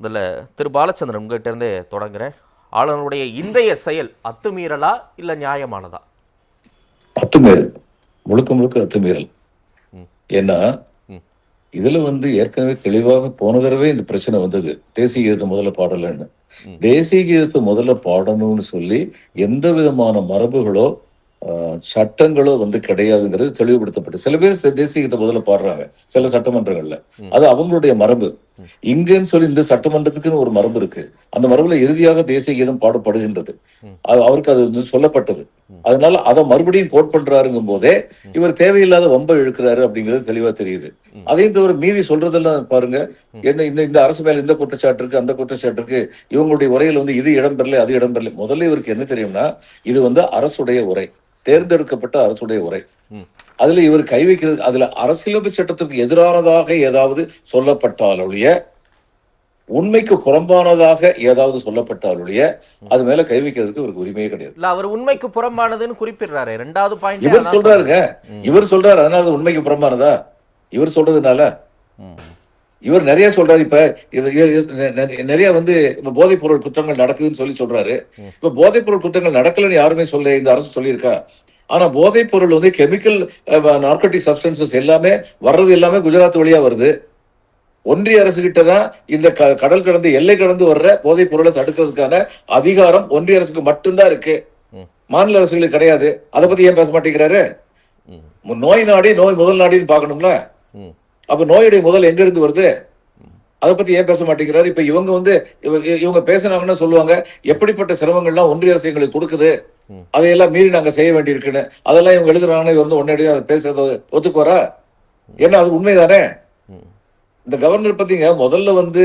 இதில் திரு பாலச்சந்திரன் உங்ககிட்ட இருந்தே தொடங்குறேன். ஆளுநருடைய இன்றைய செயல் அத்துமீறலா இல்லை நியாயமானதா? அத்துமீறல். முழுக்க முழுக்க அத்துமீறல். ஏன்னா இதுல வந்து ஏற்கனவே தெளிவாக போன தடவை இந்த பிரச்சனை வந்தது. தேசிய கீதத்தை முதல்ல பாடலன்னு. தேசிய கீதத்தை முதல்ல பாடணும்னு சொல்லி எந்த விதமான மரபுகளோ சட்டங்களோ வந்து கிடையாதுங்கிறது தெளிவுபடுத்தப்பட்டு சில பேர் தேசிய கீதத்தை முதல்ல பாடுறாங்க சில சட்டமன்றங்கள்ல. அது அவங்களுடைய மரபு. இங்கன்னு சொல்லி இந்த சட்டமன்றத்துக்குன்னு ஒரு மரபு இருக்கு. அந்த மரபுல இறுதியாக தேசிய கீதம் பாடப்படுகின்றது. அவருக்கு அது வந்து சொல்லப்பட்டது. அதனால அதை மறுபடியும் கோட் பண்றாருங்கும் போதே இவர் தேவையில்லாத வம்ப இழுக்கிறாரு அப்படிங்கிறது தெளிவா தெரியுது. அதையும் தவிர மீதி சொல்றதெல்லாம் பாருங்க. என்ன இந்த இந்த அரசு மேல இந்த குற்றச்சாட்டு இருக்கு அந்த குற்றச்சாட்டு இருக்கு இவங்களுடைய உரையில் வந்து இது இடம்பெறல அது இடம்பெறல முதல்ல இவருக்கு என்ன தெரியும்னா இது வந்து அரசுடைய உரை. தேர்ந்தெடுக்கப்பட்ட அரசுடைய உரை. அதுல இவர் கை வைக்கிறது அதுல அரசியலமைப்பு சட்டத்திற்கு எதிரானதாக ஏதாவது சொல்லப்பட்டால் ஒழிய உண்மைக்கு புறம்பானதாக ஏதாவது சொல்லப்பட்டால் ஒழிய அது மேல கை வைக்கிறதுக்கு இவருக்கு உரிமையே கிடையாது. இல்ல அவர் உண்மைக்கு புறம்பானதுன்னு குறிப்பிடுறாரு. ரெண்டாவது பாயிண்ட் இவர் சொல்றாருங்க. இவர் சொல்றாரு அதனால அது உண்மைக்கு புறம்பானதா? இவர் சொல்றதுனால? இவர் நிறைய சொல்றாரு இப்ப நிறைய வந்து இப்ப போதைப் பொருள் குற்றங்கள் நடக்குதுன்னு சொல்லி சொல்றாரு. இப்ப போதைப் பொருள் குற்றங்கள் நடக்கலன்னு யாருமே சொல்ல இந்த அரசு சொல்லியிருக்கா? ஆனா போதைப் பொருள் வந்து கெமிக்கல் நார்கோட்டிக் சப்ஸ்டன்சஸ் எல்லாமே வர்றது எல்லாமே குஜராத் வழியா வருது. ஒன்றிய அரசு கிட்ட தான் இந்த கடல் கடந்து எல்லை கடந்து வர்ற போதைப் பொருளை தடுக்கிறதுக்கான அதிகாரம் ஒன்றிய அரசுக்கு மட்டும்தான் இருக்கு. மாநில அரசுகளுக்கு கிடையாது. அதை பத்தி ஏன் பேச மாட்டேங்கிறாரு? நோய் நாடி நோய் முதல் நாடின்னு பார்க்கணும்ல? அப்ப நோயுடைய முதல் எங்க இருந்து வருது அதை பத்தி ஏன் பேச மாட்டேங்கிறாரு? இப்ப இவங்க வந்து இவ- இவங்க பேசினாங்கன்னா சொல்லுவாங்க எப்படிப்பட்ட சிரமங்கள்லாம் ஒன்றிய அரசு எங்களுக்கு கொடுக்குது? அதையெல்லாம் மீறி நாங்க செய்ய வேண்டியிருக்குன்னு. அதெல்லாம் இவங்க எழுதுறாங்கன்னா இவர் வந்து உடனடியாக அதை பேசுறத ஒத்துக்குவாரா ஏன்னா அது உண்மைதானே? இந்த கவர்னர் பத்திங்க முதல்ல வந்து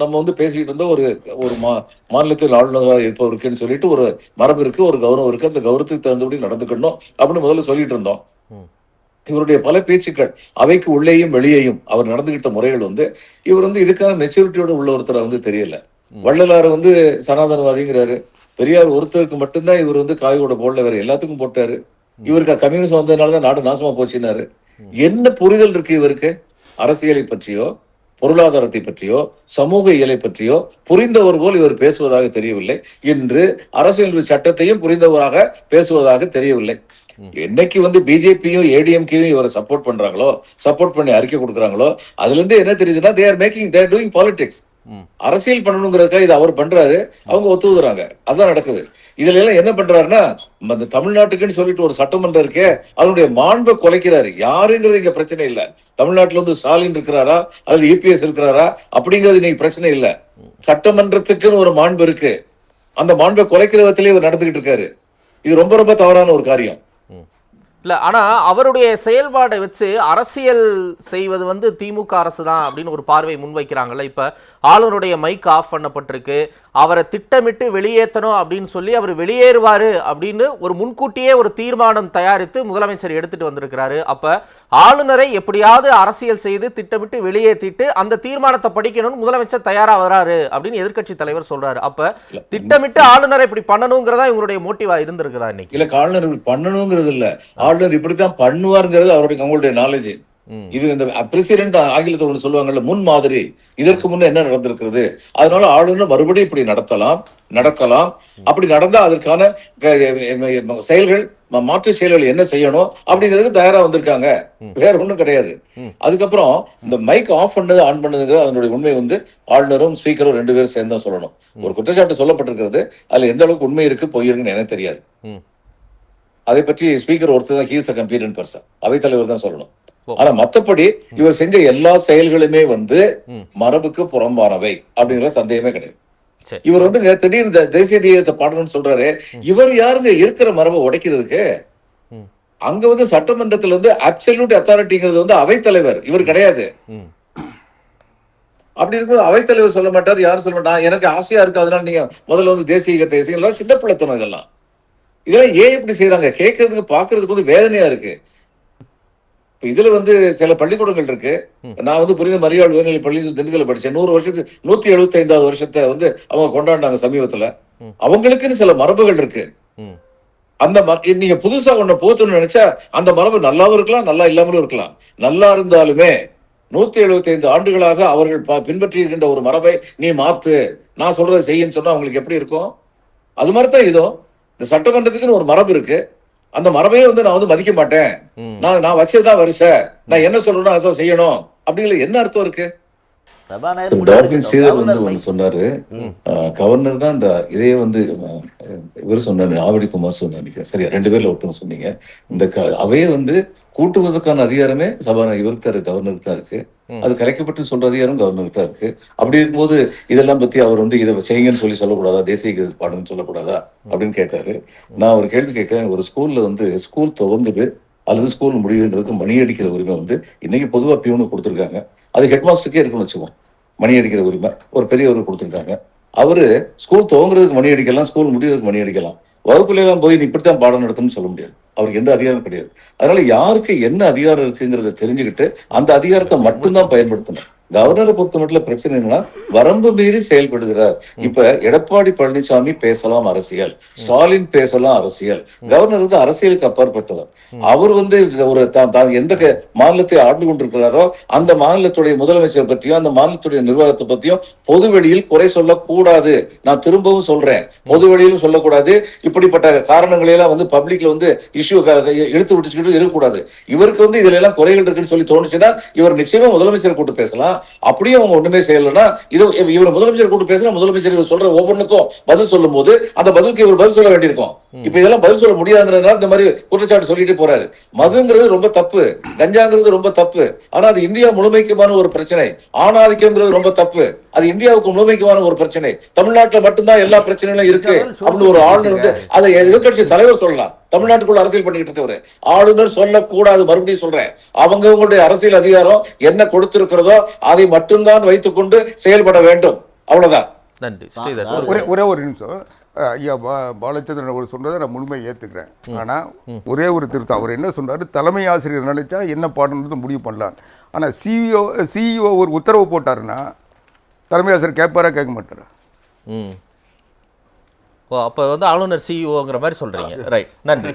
நம்ம வந்து பேசிக்கிட்டு இருந்தோம் ஒரு ஒரு மா மாநிலத்தில் ஆளுநராக இருப்பவருக்குன்னு சொல்லிட்டு ஒரு மரபு இருக்கு ஒரு கௌரவம் இருக்கு. அந்த கௌரவத்துக்கு தகுந்தபடி நடந்துக்கணும் அப்படின்னு முதல்ல சொல்லிட்டு இருந்தோம். இவருடைய பல பேச்சுக்கள் அவைக்கு உள்ளேயும் வெளியேயும் அவர் நடந்துகிட்ட முறைகள் வந்து இவர் வந்து இதுக்கான மெச்சூரிட்டியோட உள்ள ஒருத்தரை வந்து தெரியல. வள்ளலார் வந்து சனாதனவாதிங்கிறாரு. பெரியார் ஒருத்தருக்கு மட்டும்தான் இவர் வந்து காயோட போடல வேற எல்லாத்துக்கும் போட்டாரு. இவருக்கு கம்யூனிஸ்ட் வந்ததுனால தான் நாடு நாசமா போச்சுனாரு என்ன புரிதல் இருக்கு இவருக்கு? அரசியலை பற்றியோ பொருளாதாரத்தை பற்றியோ சமூக இயலை பற்றியோ புரிந்தவர் போல் இவர் பேசுவதாக தெரியவில்லை. இன்று அரசியல் சட்டத்தையும் புரிந்தவராக பேசுவதாக தெரியவில்லை. என்னைக்கு வந்து பிஜேபியும் ஏடிஎம்கேயும் இவரை சப்போர்ட் பண்றாங்களோ சப்போர்ட் பண்ணி அறிக்கை கொடுக்குறாங்களோ அதுல இருந்து என்ன தெரியுதுன்னா they're making they're doing politics அரசியல் பண்ணணுங்கிறதுக்காக இது அவர் பண்றாரு. அவங்க ஒத்துக்குறாங்க. அதான் நடக்குது. இதுல எல்லாம் என்ன பண்றாருன்னா அந்த தமிழ்நாட்டுக்குன்னு சொல்லிட்டு ஒரு சட்டமன்றம் இருக்கே அதனுடைய மாண்பை குலைக்கிறாரு. யாருங்கிறது இங்க பிரச்சனை இல்ல. தமிழ்நாட்டுல வந்து ஸ்டாலின் இருக்கிறாரா? அல்லது இபிஎஸ் இருக்கிறாரா? அப்படிங்கிறது இன்னைக்கு பிரச்சனை இல்ல. சட்டமன்றத்துக்குன்னு ஒரு மாண்பு இருக்கு. அந்த மாண்பை குலைக்கிற விதத்திலே இவர் நடந்துகிட்டு இருக்காரு. இது ரொம்ப ரொம்ப தவறான ஒரு காரியம். இல்ல ஆனா அவருடைய செயல்பாடை வச்சு அரசியல் செய்வது வந்து திமுக அரசு தான் அப்படின்னு ஒரு பார்வை முன்வைக்கிறாங்கல்ல. இப்ப ஆளுநருடைய மைக் ஆஃப் பண்ணப்பட்டிருக்கு. அவரை திட்டமிட்டு வெளியேற்றணும் அப்படின்னு சொல்லி அவர் வெளியேறுவாரு அப்படின்னு ஒரு முன்கூட்டியே ஒரு தீர்மானம் தயாரித்து முதலமைச்சர் எடுத்துட்டு வந்திருக்கிறாரு. அப்ப ஆளுநரை எப்படியாவது அரசியல் செய்து திட்டமிட்டு வெளியேற்றிட்டு அந்த தீர்மானத்தை படிக்கணும்னு முதலமைச்சர் தயாரா வராரு அப்படின்னு எதிர்க்கட்சி தலைவர் சொல்றாரு. அப்ப திட்டமிட்டு ஆளுநரை இப்படி பண்ணணுங்கிறதா இவங்களுடைய மோட்டிவா இருந்திருக்குதா இன்னைக்கு? இல்ல ஆளுநர் பண்ணணுங்கிறது இல்ல. ஆளுநர் இப்படித்தான் பண்ணுவாருங்கிறது அவருடைய அவங்களுடைய நாலேஜ் இது இந்த பிரசிடென்ட் ஆங்கிலத்தில் ஒன்று சொல்லுவாங்கல்ல முன் மாதிரி. இதற்கு முன்ன என்ன நடந்திருக்கிறது? அதனால ஆளுநர் மறுபடியும் இப்படி நடத்தலாம் நடக்கலாம். அப்படி நடந்தா அதற்கான செயல்கள் மாற்று செயல்கள் என்ன செய்யணும் அப்படிங்கிறதுக்கு தயாரா வந்திருக்காங்க. வேற ஒண்ணும் கிடையாது. அதுக்கப்புறம் இந்த மைக் ஆஃப் பண்ணது ஆன் பண்ணதுங்கிறது அதனுடைய உண்மை வந்து ஆளுநரும் ஸ்பீக்கரும் ரெண்டு பேரும் சேர்ந்து தான் சொல்லணும். ஒரு குற்றச்சாட்டு சொல்லப்பட்டிருக்கிறது. அதுல எந்த அளவுக்கு உண்மை இருக்கு பொய் இருக்குன்னு எனக்கு தெரியாது. அதை பற்றி ஸ்பீக்கர் ஒருத்தர் தான் ஹீஸ் கம்பீட்டன் பர்சன் அவைத்தலைவர் தான் சொல்லணும். ஆனா மத்தபடி இவர் செஞ்ச எல்லா செயல்களுமே வந்து மரபுக்கு புறம்பானவை அப்படிங்கிற சந்தேகமே கிடையாது. இவர் வந்துங்க திடீர்னு தேசிய கீதத்தை பாடணும்னு சொல்றாரு. இவர் யாருங்க இருக்கிற மரபை உடைக்கிறதுக்கு. அங்க வந்து சட்டமன்றத்துல வந்து அப்சல்யூட் அத்தாரிட்டிங்கிறது வந்து அவைத்தலைவர். இவர் கிடையாது. அப்படி இருக்கும்போது அவைத்தலைவர் சொல்ல மாட்டார் யாரும் சொல்ல மாட்டார். எனக்கு ஆசையா இருக்கு அதனால நீங்க முதல்ல வந்து தேசிய கீதத்தை சின்ன பிள்ளைத்தனம் இதெல்லாம். இதெல்லாம் ஏன் இப்படி செய்யறாங்க கேட்கறதுக்கு பாக்குறதுக்கு வந்து வேதனையா இருக்கு. இப்ப இதுல வந்து சில பள்ளிக்கூடங்கள் இருக்கு. நான் வந்து புரிந்த மரியாள் உயர்நிலை பள்ளி திண்டுக்கல்ல படிச்சேன். நூறு வருஷத்து நூத்தி எழுபத்தி ஐந்தாவது வருஷத்தை வந்து அவங்க கொண்டாடினாங்க சமீபத்துல. அவங்களுக்குன்னு சில மரபுகள் இருக்கு. அந்த நீங்க புதுசா ஒண்ணு போத்தணும்னு நினைச்சா அந்த மரபு நல்லாவும் இருக்கலாம் நல்லா இல்லாமலும் இருக்கலாம். நல்லா இருந்தாலுமே நூத்தி எழுபத்தி ஐந்து ஆண்டுகளாக அவர்கள் பின்பற்றி இருக்கின்ற ஒரு மரபை நீ மாத்து. நான் சொல்றதை செய்யுன்னு சொன்னா அவங்களுக்கு எப்படி இருக்கும்? அது மாதிரி தான் இதோ. இந்த சட்டமன்றத்துக்குன்னு ஒரு மரபு இருக்கு. அந்த மரபையே வந்து நான் வந்து மதிக்க மாட்டேன். நான் நான் வச்சதுதான் வரிசை. நான் என்ன சொல்றேனோ அதான் செய்யணும். அப்படிங்கிற என்ன அர்த்தம் இருக்கு? எடுக்கட்டும். சீதர் கவர்னர் வந்து மை- ஒன்று சொன்னாரு. அஹ், கவர்னர் தான் இந்த இதே வந்து இவர் சொன்னாரு ஆவடி குமார் சொன்னார். நினைக்கிறேன் சரியா ரெண்டு பேர்ல ஒருத்தவங்க சொன்னீங்க. இந்த அவையை வந்து கூட்டுவதற்கான அதிகாரமே சபாநாயகர் இவருக்கு தான் கவர்னருக்கு தான் இருக்கு. அது கலைக்கப்பட்டு சொல்ற அதிகாரம் கவர்னருக்கு தான் இருக்கு. அப்படி இருக்கும்போது இதெல்லாம் பத்தி அவர் வந்து இதை செய்யுங்கன்னு சொல்லி சொல்லக்கூடாதா? தேசிய கீத பாடுன்னு சொல்லக்கூடாதா? அப்படின்னு கேட்டாரு. நான் ஒரு கேள்வி கேட்கிறேன் ஒரு ஸ்கூல்ல வந்து ஸ்கூல் துவங்குது அல்லது ஸ்கூல் முடியுதுன்றதுக்கு மணி அடிக்கிற உரிமை வந்து இன்னைக்கு பொதுவா பியூனு கொடுத்துருக்காங்க. அது ஹெட் மாஸ்டருக்கே இருக்குன்னு வச்சுக்கோம் மணி அடிக்கிற உரிமை. ஒரு பெரியவர் கொடுத்துருக்காங்க. அவரு ஸ்கூல் துவங்குறதுக்கு மணி அடிக்கலாம் ஸ்கூல் முடியறதுக்கு மணி அடிக்கலாம். வகுப்புல எல்லாம் போய் நீ இப்படித்தான் பாடம் நடத்தணும்னு சொல்ல முடியாது. அவருக்கு எந்த அதிகாரம் கிடையாது. அதனால யாருக்கு என்ன அதிகாரம் இருக்குங்கிறத தெரிஞ்சுக்கிட்டு அந்த அதிகாரத்தை மட்டும்தான் பயன்படுத்தணும். கவர்னரை பொறுத்த மட்டும் பிரச்சனை என்னன்னா வரம்பு மீறி செயல்படுகிறார். இப்ப எடப்பாடி பழனிசாமி பேசலாம் அரசியல். ஸ்டாலின் பேசலாம் அரசியல். கவர்னர் வந்து அரசியலுக்கு அப்பாற்பட்டவர். அவர் வந்து ஒரு தான் எந்த மாநிலத்தை ஆண்டு கொண்டிருக்கிறாரோ அந்த மாநிலத்துடைய முதலமைச்சர் பற்றியும் அந்த மாநிலத்துடைய நிர்வாகத்தை பற்றியும் பொது வெளியில் குறை சொல்லக்கூடாது. நான் திரும்பவும் சொல்றேன். பொது வெளியிலும் சொல்லக்கூடாது. இப்படிப்பட்ட காரணங்களை எல்லாம் வந்து பப்ளிக்ல வந்து இஷ்யூ எடுத்து விட்டுச்சுக்கிட்டு இருக்கக்கூடாது. இவருக்கு வந்து இதுல எல்லாம் குறைகள் இருக்குன்னு சொல்லி தோணுச்சுன்னா இவர் நிச்சயமா முதலமைச்சர் கூட்டு பேசலாம். அப்படியே அவங்க ஒண்ணுமே செய்யலைன்னா இது இவர் முதலமைச்சர் கூட்டு பேசினா முதலமைச்சர் இவர் சொல்ற ஒவ்வொன்றுக்கும் பதில் சொல்லும் போது அந்த பதிலுக்கு இவர் பதில் சொல்ல வேண்டியிருக்கும். இப்ப இதெல்லாம் பதில் சொல்ல முடியாதுங்கிறதுனால இந்த மாதிரி குற்றச்சாட்டு சொல்லிட்டு போறாரு. மதுங்கிறது ரொம்ப தப்பு. கஞ்சாங்கிறது ரொம்ப தப்பு. ஆனா அது இந்தியா முழுமைக்குமான ஒரு பிரச்சனை. ஆணாதிக்கம்ங்கிறது ரொம்ப தப்பு. அது இந்தியாவுக்கு முழுமைக்குமான ஒரு பிரச்சனை. தமிழ்நாட்டுல மட்டும்தான் எல்லா பிரச்சனைகளும் இருக்கு. அப்படின்னு ஒரு ஆளுநர் வந்து அதை எதிர்க்கட்சி தலைவர் சொல்லலாம். தமிழ்நாட்டுக்குள்ள அரசியல் பண்ணிக்கிட்டு இருக்கவர். ஆளுநர் சொல்லக்கூடாது மறுபடியும் சொல்றேன். அவங்க அவங்களுடைய அரசியல் அதிகாரம் என்ன கொடுத்திருக்கிறதோ அதை மட்டும்தான் வைத்துக்கொண்டு செயல்பட வேண்டும். அவ்வளவுதான். நன்றி. ஒரே- ஒரே நிமிஷம். ஐயா பா பாலச்சந்திரன் அவர் சொன்னதை நான் முழுமையாக ஏற்றுக்கிறேன் ஆனால் ஒரே ஒரு திருத்தம். அவர் என்ன சொன்னார் தலைமை ஆசிரியர் நினைச்சா என்ன பாடணுன்றது முடிவு பண்ணலாம். ஆனால் சிஇஓ சிஇஓ ஒரு உத்தரவு போட்டாருன்னா தலைமை ஆசிரியர் கேட்பாரா கேட்க மாட்டாரா? ம். ஓ அப்போ வந்து ஆளுநர் சிஇஓங்கிற மாதிரி சொல்றீங்க. ரைட் நன்றி.